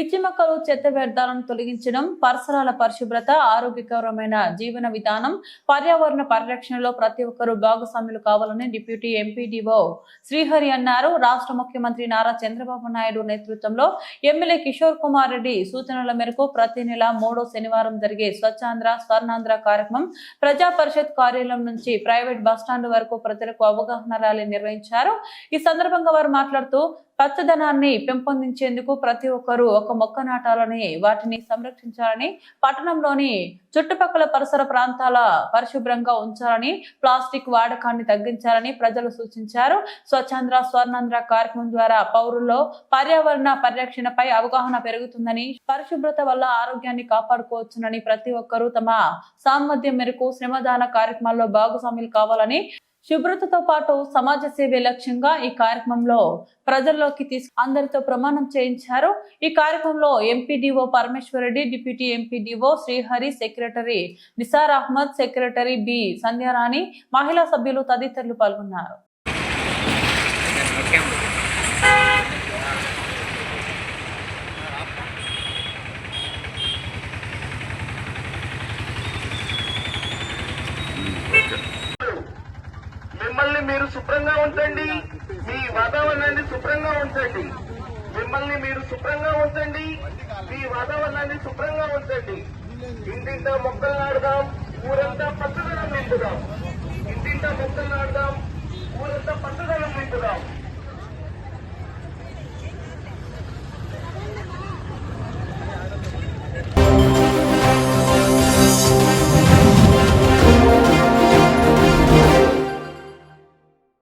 పిచ్చి మొక్కలు చెత్త వ్యర్థాలను తొలగించడం పరిసరాల పరిశుభ్రత ఆరోగ్యకరమైన జీవన విధానం పర్యావరణ పరిరక్షణలో ప్రతి ఒక్కరూ భాగస్వాములు కావాలని డిప్యూటీ ఎంపీడీఓ శ్రీహరి అన్నారు. రాష్ట్ర ముఖ్యమంత్రి నారా చంద్రబాబు నాయుడు నేతృత్వంలో ఎమ్మెల్యే కిషోర్ కుమార్ రెడ్డి సూచనల మేరకు ప్రతి నెల మూడో శనివారం జరిగే స్వచ్ఛాంధ్ర స్వర్ణాంధ్ర కార్యక్రమం ప్రజా పరిషత్ కార్యాలయం నుంచి ప్రైవేట్ బస్టాండ్ వరకు ప్రజలకు అవగాహన ర్యాలీ నిర్వహించారు. ఈ సందర్భంగా వారు మాట్లాడుతూ పచ్చదనాన్ని పెంపొందించేందుకు ప్రతి ఒక్కరూ ఒక మొక్క నాటాలని వాటిని సంరక్షించాలని పట్టణంలోని చుట్టుపక్కల పరిసర ప్రాంతాల పరిశుభ్రంగా ఉంచాలని ప్లాస్టిక్ వాడకాన్ని తగ్గించాలని ప్రజలు సూచించారు. స్వచ్ఛాంధ్ర స్వర్ణాంధ్ర కార్యక్రమం ద్వారా పౌరుల్లో పర్యావరణ పరిరక్షణపై అవగాహన పెరుగుతుందని పరిశుభ్రత వల్ల ఆరోగ్యాన్ని కాపాడుకోవచ్చునని ప్రతి ఒక్కరూ తమ సామర్థ్యం మేరకు శ్రమదాన కార్యక్రమాల్లో భాగస్వాములు కావాలని శుభ్రతతో పాటు సమాజ సేవే లక్ష్యంగా ఈ కార్యక్రమంలో ప్రజల్లోకి తీసు అందరితో ప్రమాణం చేయించారు. ఈ కార్యక్రమంలో MPDO Parameswarareddy deputy MPDO Srihari secretary Nisar Ahmed secretary B Sandhyarani మహిళా సభ్యులు తదితరులు పాల్గొన్నారు. Hmm, మిమ్మల్ని మీరు శుభ్రంగా ఉంచండి. మీ వాతావరణాన్ని శుభ్రంగా ఉంచండి. మిమ్మల్ని మీరు శుభ్రంగా ఉంచండి. మీ వాతావరణాన్ని శుభ్రంగా ఉంచండి. ఇంటింటా మొక్కలు నాడుదాం ఊరంతా పచ్చదనం నింపుదాం.